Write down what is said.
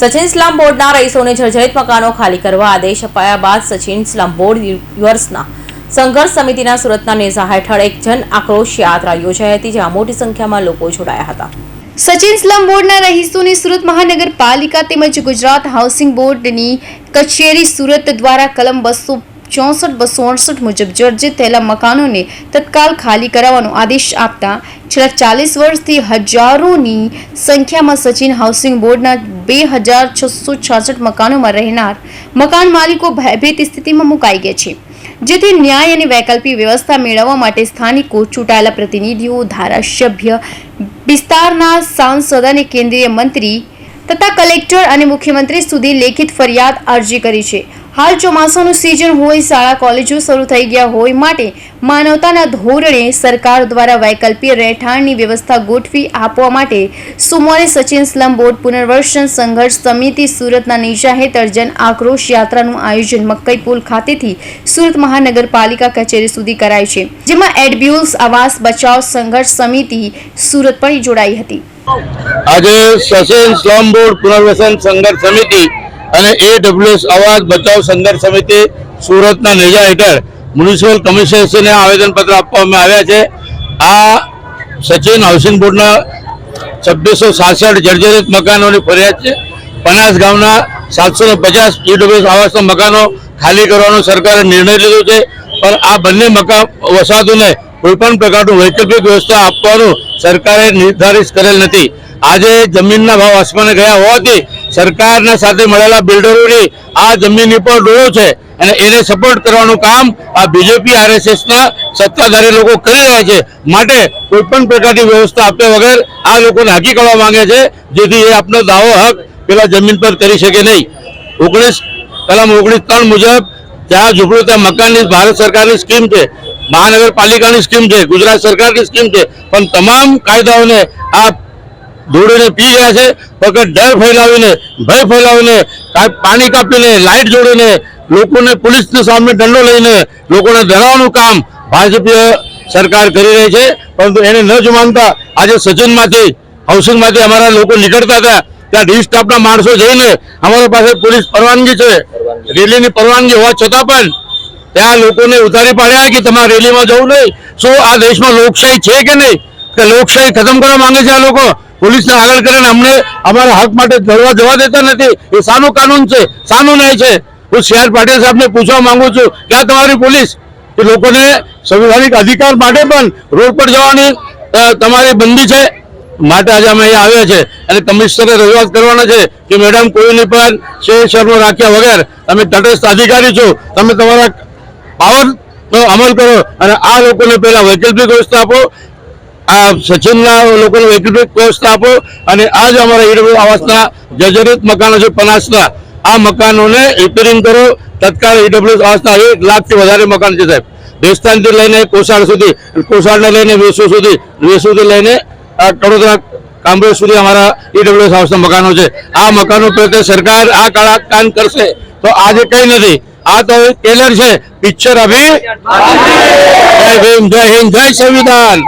Sachin slum બોર્ડના રહીશોને જર્જરિત મકાનો ખાલી કરવા આદેશ અપાયા બાદ સચિન સ્લમ બોર્ડ યુવર્સના સંઘર્ષ સમિતિના સુરતના નેઝા હેઠળ એક જન આક્રોશ યાત્રા યોજાઈ હતી, જેમાં મોટી સંખ્યામાં લોકો જોડાયા હતા. સચિન સ્લમ બોર્ડના રહીશોને સુરત મહાનગરપાલિકા તેમજ ગુજરાત હાઉસિંગ બોર્ડની કચેરી સુરત દ્વારા કલમ બસો ચોસઠ બસો અડસઠ મુજબ જર્જરિત થયેલા મકાનોને તત્કાલ ખાલી કરાવવાનો આદેશ આપતા છેલ્લા ચાલીસ વર્ષથી હજારોની સંખ્યામાં સચિન હાઉસિંગ બોર્ડના બે હજાર છસો છાસઠ મકાનોમાં રહેનાર મકાન માલિકો ભયભીત સ્થિતિમાં મુકાઈ ગયા છે, જેથી ન્યાય અને વૈકલ્પિક વ્યવસ્થા મેળવવા માટે સ્થાનિકો ચૂંટાયેલા પ્રતિનિધિઓ, ધારાસભ્ય, વિસ્તારના સાંસદ અને કેન્દ્રીય મંત્રી તથા કલેક્ટર અને મુખ્યમંત્રી સુધી લેખિત ફરિયાદ અરજી કરી છે. હાલ ચોમાસાનું સિઝન હોય, શાળા, કોલેજો શરૂ થઈ ગયા હોય માટે માનવતાના ધોરણે સરકાર દ્વારા વૈકલ્પિક રહેઠાણની વ્યવસ્થા ગોઠવી આપવા માટે સોમવારે સચિન સ્લમ બોર્ડ પુનર્વસન સંઘર્ષ સમિતિ સુરતના નિશા હેઠળ જન આક્રોશ યાત્રાનું આયોજન મકઈ પુલ ખાતેથી સુરત મહાનગરપાલિકા કચેરી સુધી કરાય છે, જેમાં એડબ્યુલ્સ આવાસ બચાવ સંઘર્ષ સમિતિ સુરત પણ જોડાઈ હતી. આજે સચિન સ્લમ બોર્ડ પુનર્વસન સંઘર્ષ સમિતિ અને એડબ્લ્યુએસ અવાજ બચાવ સંઘર્ષ સમિતિ સુરતના નેજા હેઠળ મ્યુનિસિપલ કમિશનરશ્રીને આવેદનપત્ર આપવામાં આવ્યા છે. આ સચિન હાઉસિંગ બોર્ડના છવ્વીસો સાસઠ જર્જરિત મકાનોની ફરિયાદ છે. પનાસ ગામના સાતસો ને પચાસ ઈડબ્લ્યુએસ આવાસના મકાનો ખાલી કરવાનો સરકારે નિર્ણય લીધો છે. પણ આ બંને મકાન વસાહતોને કોઈપણ પ્રકારનું વૈકલ્પિક વ્યવસ્થા આપવાનું સરકારે નિર્ધારિત કરેલ નથી. આજે જમીનના ભાવ આસમાને ગયા હોવાથી સરકારના સાથે મળેલા બિલ્ડરોની આ જમીનની પર ડોળો છે અને એને સપોર્ટ કરવાનું કામ આ બીજેપી, આરએસએસના સત્તાધારી લોકો કરી રહ્યા છે. માટે કોઈ પણ પ્રકારની વ્યવસ્થા આપ્યા વગર આ લોકોને હાકી કરવા માંગે છે, જેથી એ આપનો દાવો હક પેલા જમીન પર કરી શકે નહીં. ઓગણીસ કલમ ઓગણીસ ત્રણ મુજબ જ્યાં ઝૂંપડું ત્યાં મકાનની ભારત સરકારની સ્કીમ છે મહાનગરપાલિકાની સ્કીમ છે, ગુજરાત સરકારની સ્કીમ છે, પણ તમામ કાયદાઓને આ ધોળીને પી ગયા છે. ફક્ત ડર ફેલાવીને, ભય ફેલાવીને પાણી કાપીને લાઇટ જોડીને, લોકોને પોલીસની સામે દંડો લઈને, લોકોને ડરાવવાનું કામ ભાજપીય સરકાર કરી રહી છે. પરંતુ એને ન જ માનતા આજે સચિનમાંથી હાઉસિંગમાંથી અમારા લોકો નીકળતા હતા. ત્યાં ડી સ્ટાફના માણસો જઈને અમારા પાસે પોલીસ પરવાનગી છે. રેલીની પરવાનગી હોવા છતાં પણ ત્યાં લોકોને ઉતારી પાડ્યા કે તમારે રેલીમાં જવું નહીં? શું આ દેશમાં લોકશાહી છે કે નહીં? કે લોકશાહી ખતમ કરવા માંગે છે આ લોકો? પોલીસને આગળ કરીને અમને અમારા હક માટે લડવા જવા દેતા નથી. એ સાનું કાનૂન છે સાનું ન્યાય છે. હું સી આર પાટીલ સાહેબને પૂછવા માંગુ છું, કે આ તમારી પોલીસ? કે લોકોને સંવિધાનિક અધિકાર માટે પણ રોડ પર જવાની તમારી બંદી છે. માટે આજે અમે અહીંયા આવ્યા છે. અને કમિશનરે રજૂઆત કરવાના છે કે મેડમ કોઈની પણ શેર શર્મો રાખ્યા વગર તમે તટસ્થ અધિકારી છો. તમે તમારા પાવરનો અમલ કરો અને આ લોકોને પહેલાં વૈકલ્પિક વ્યવસ્થા આપો. આ સચિનના લોકોને વૈકલ્પિક વ્યવસ્થા આપો અને આ જ અમારા ઈડબ્લ્યુ આવાસના જર્જરિત મકાનો છે પનાસના. આ મકાનોને રિપેરિંગ કરો. તત્કાળ ઈડબ્લ્યુ આવાસના એક લાખથી વધારે મકાન છે સાહેબ. દેસ્તાનથી લઈને કોસાડ સુધી કોસાડને લઈને વેસુ સુધી વેસુથી લઈને આ કડોદરા કામરેજ સુધી અમારા ઈડબ્લ્યુએસ હાઉસના મકાનો છે. આ મકાનો પ્રત્યે સરકાર આ કાળા કામ કરશે તો આજે કંઈ નથી. આ તો ટેલર છે પિક્ચર અભી. જય ભીમ જય હિન્દ જય સંવિધાન.